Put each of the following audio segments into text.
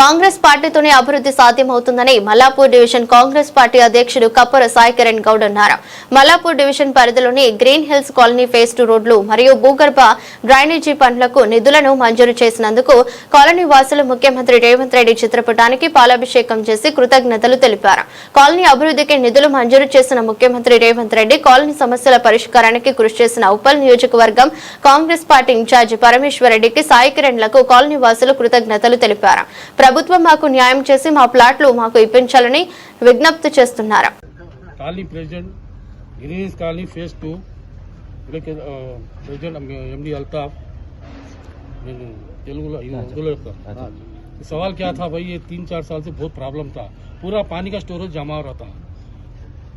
కాంగ్రెస్ పార్టీతోనే అభివృద్ధి సాధ్యమవుతుందని Mallapur division Congress party అధ్యక్షుడు కప్పర సాయికిరణ్ గౌడ్ అన్నారు. మల్లాపూర్ డివిజన్ పరిధిలోని green hills colony phase two రోడ్లు మరియు భూగర్భ డ్రైనేజీ పనులకు నిధులను మంజూరు చేసినందుకు కాలనీ వాసులు ముఖ్యమంత్రి రేవంత్ రెడ్డి చిత్రపటానికి పాలాభిషేకం చేసి కృతజ్ఞతలు తెలిపారు. కాలనీ అభివృద్ధికి నిధులు మంజూరు చేసిన ముఖ్యమంత్రి రేవంత్ రెడ్డి కాలనీ సమస్యల పరిష్కారానికి కృషి చేసిన ఉప్పల్ నియోజకవర్గం కాంగ్రెస్ పార్టీ ఇన్ఛార్జి పరమేశ్వర్ రెడ్డికి సాయికిరణ్లకు కాలనీ వాసులు కృతజ్ఞతలు తెలిపారు. ప్రభుత్వం మాకు న్యాయం చేసి మా ప్లాట్లు మాకు ఇప్పించాలని విజ్ఞప్తి చేస్తున్నారు colony president greens colony phase two ఇక్కడికి ప్రెసిడెంట్ ఎండి अल्ताफ నేను తెలుగులో ఇది ఉర్దూలో చెప్తా सवाल क्या था भाई ये तीन चार साल से बहुत प्रॉब्लम था पूरा पानी का स्टोरेज जमा हो रहा था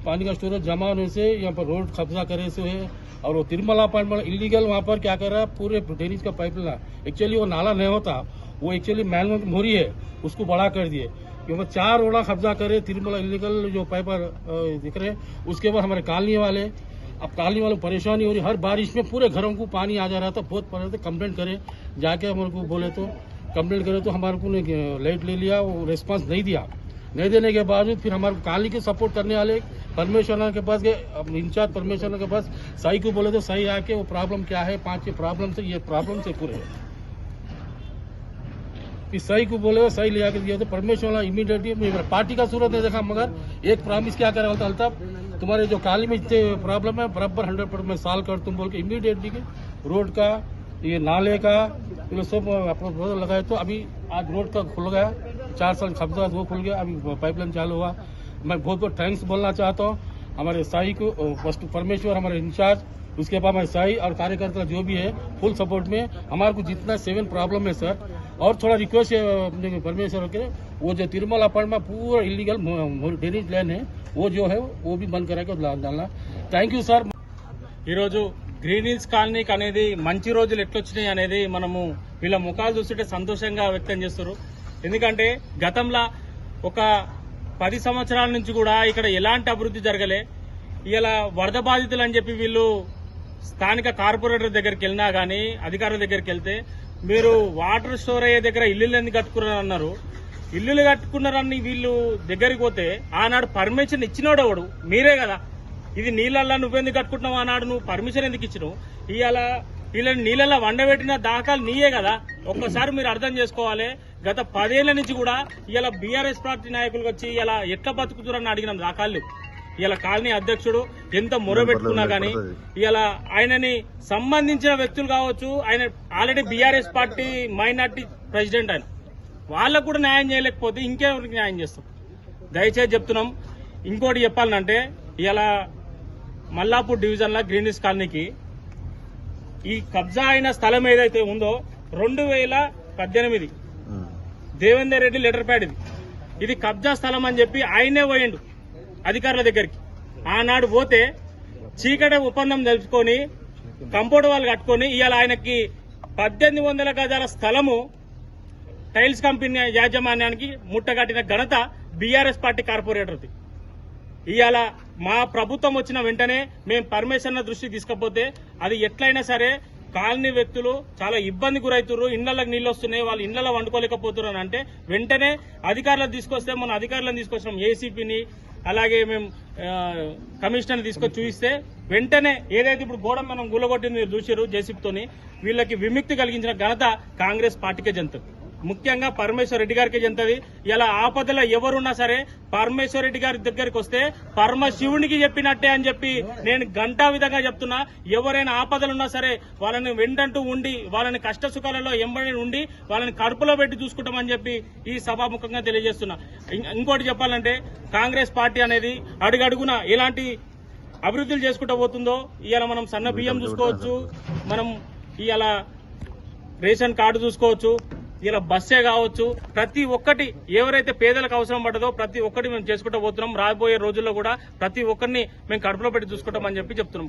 पानी का स्टोरेज जमा होने से यहाँ पर रोड कब्जा करे से है और वो तिरमला पॉइंट पर इलीगल वहाँ पर क्या कर रहा है पूरे ड्रेनेज का पाइप एक्चुअली वो नाला नहीं होता वो एक्चुअली मैल मोरी है, उसको बड़ा कर दिए। क्योंकि चार ओड़ा कब्जा करे, तिरमला इलीगल जो पाइपर दिख रहे उसके बाद हमारे कालनी वाले, अब कॉलोनी वालों परेशानी हो रही, हर बारिश में पूरे घरों को पानी आ जा रहा था, बहुत परेशान कंप्लेंट करे, जाके हमारे को बोले तो कंप्लेंट करे तो हमारे को ने लाइट ले लिया, वो रेस्पॉन्स नहीं दिया। नहीं देने के बावजूद फिर हमारे कॉलोनी के सपोर्ट करने वाले परमेश्वर के पास गए, अब इंचार्ज परमेश्वर के पास, साई को बोले तो सही आके वो प्रॉब्लम क्या है, पाँच प्रॉब्लम से, ये प्रॉब्लम से पूरे सही को बोले वो सही ले आके दिया तो परमेश्वर वाला इमीडिएटली पार्टी का सूरत नहीं देखा, मगर एक प्रॉमिस क्या कर करा बोलता, अल्ताफ, तुम्हारे जो काली में प्रॉब्लम है, बराबर हंड्रेड परसेंट मैं साल कर, तुम बोल के इमीडिएटली रोड का, ये नाले का, ये सब अपना लगाए तो अभी आज रोड का खुल गया, चार साल कब्जा वो खुल गया, अभी पाइपलाइन चालू हुआ। मैं बहुत बहुत थैंक्स बोलना चाहता हूँ, हमारे साई को फ़र्स्ट परमेश्वर हमारे इंचार्ज उसके बाद हमारे साई और कार्यकर्ता जो भी है फुल सपोर्ट में, हमारे को जितना सेवन प्रॉब्लम है सर और थोड़ा रिक्वेस्ट है अपने परमेश्वर के वो जो तिरुमला अपार्ट में पूरा इलीगल ड्रेनेज लैन है वो जो है वो भी बंद करा के डालना थैंक यू सर ఈరోజు గ్రీన్ హిల్స్ కాలనీకి అనేది మంచి రోజులు ఎట్లొచ్చినాయి అనేది మనము వీళ్ళ ముఖాలు చూస్తుంటే సంతోషంగా వ్యక్తం చేస్తారు ఎందుకంటే గతంలో ఒక పది సంవత్సరాల నుంచి కూడా ఇక్కడ ఎలాంటి అభివృద్ధి జరగలే ఇలా వరద బాధితులు అని చెప్పి వీళ్ళు స్థానిక కార్పొరేటర్ దగ్గరికి వెళ్ళినా కానీ అధికారుల దగ్గరికి వెళ్తే మీరు వాటర్ స్టోర్ అయ్యే దగ్గర ఇల్లులు ఎందుకు కట్టుకున్నారు అన్నారు ఇల్లులు కట్టుకున్నారని వీళ్ళు దగ్గరికి పోతే ఆనాడు పర్మిషన్ ఇచ్చినోడు ఎవడు? మీరే కదా. ఇది నీళ్ళల్లో నువ్వెందుకు కట్టుకుంటున్నావు ఆనాడు? నువ్వు పర్మిషన్ ఎందుకు ఇచ్చినావు? ఇవాళ వీళ్ళని నీళ్ళల్లో వండబెట్టిన దాఖలు నీయే కదా. ఒక్కసారి మీరు అర్థం చేసుకోవాలి. గత పదేళ్ళ నుంచి కూడా ఇలా బీఆర్ఎస్ పార్టీ నాయకులు వచ్చి ఇలా ఎట్లా బతుకుతున్నారని అడిగిన దాఖలు ఇలా కాలనీ అధ్యక్షుడు ఎంత మొరబెట్టుకున్నా గానీ ఇలా ఆయనని సంబంధించిన వ్యక్తులు కావచ్చు ఆయన already BRS party minority president ఆయన వాళ్ళకు కూడా న్యాయం చేయలేకపోతే ఇంకెవరికి న్యాయం చేస్తాం? దయచేసి చెప్తున్నాం. ఇంకోటి చెప్పాలంటే ఇలా మల్లాపూర్ డివిజన్లో గ్రీనిస్ కాలనీకి ఈ కబ్జా అయిన స్థలం ఏదైతే ఉందో రెండు వేల పద్దెనిమిది. దేవేందర్ రెడ్డి లెటర్ ప్యాడ్ ఇది. ఇది కబ్జా స్థలం అని చెప్పి ఆయనే పోయిండు. అధికారుల దగ్గరికి. ఆనాడు పోతే చీకటి ఒప్పందం తెలుసుకొని కంపౌండ్ వాళ్ళు కట్టుకొని ఇవాళ ఆయనకి పద్దెనిమిది వందల గజాల స్థలము టైల్స్ కంపెనీ యాజమాన్యానికి ముట్టగట్టిన ఘనత బీఆర్ఎస్ పార్టీ కార్పొరేటర్ది. ఇవాళ మా ప్రభుత్వం వచ్చిన వెంటనే మేము పర్మిషన్ దృష్టికి తీసుకపోతే అది ఎట్లయినా సరే కాలనీ వ్యక్తులు చాలా ఇబ్బంది గురవుతున్నారు ఇళ్ళకు నీళ్ళు వస్తున్నాయి వాళ్ళు ఇళ్ళలో వండుకోలేకపోతున్నారు అంటే వెంటనే అధికారులను తీసుకొస్తే మన అధికారులను తీసుకొచ్చినాం ఏసీపీని అలాగే మేము కమిషనర్ తీసుకొచ్చి చూపిస్తే వెంటనే ఏదైతే ఇప్పుడు గోడ మనం గులగొట్టింది మీరు చూసారు జేసీపీతోని వీళ్ళకి విముక్తి కలిగించిన ఘనత కాంగ్రెస్ పార్టీకే చెందుతుంది ముఖ్యంగా పరమేశ్వర్ రెడ్డి గారికి చెంతది ఇలా ఆపదలో ఎవరున్నా సరే పరమేశ్వర్ రెడ్డి గారి దగ్గరికి వస్తే పరమశివునికి చెప్పినట్టే అని చెప్పి నేను గంటా విధంగా చెప్తున్నా. ఎవరైనా ఆపదలు ఉన్నా సరే వాళ్ళని వెంటంటూ ఉండి వాళ్ళని కష్ట సుఖాలలో ఎంబడి ఉండి వాళ్ళని కడుపులో పెట్టి చూసుకుంటామని చెప్పి ఈ సభాముఖంగా తెలియజేస్తున్నా. ఇంకోటి చెప్పాలంటే కాంగ్రెస్ పార్టీ అనేది అడుగడుగున ఎలాంటి అభివృద్ధులు చేసుకుంటూ పోతుందో ఇవాళ మనం సన్న బియ్యం చూసుకోవచ్చు మనం ఇవాళ రేషన్ కార్డు చూసుకోవచ్చు ఇలా బస్సే కావచ్చు ప్రతి ఒక్కటి ఎవరైతే పేదలకు అవసరం పడదో ప్రతి ఒక్కటి మేము చేసుకుంటూ పోతున్నాం. రాబోయే రోజుల్లో కూడా ప్రతి ఒక్కరిని మేము కడుపులో పెట్టి చూసుకుంటామని చెప్పి చెప్తున్నాం.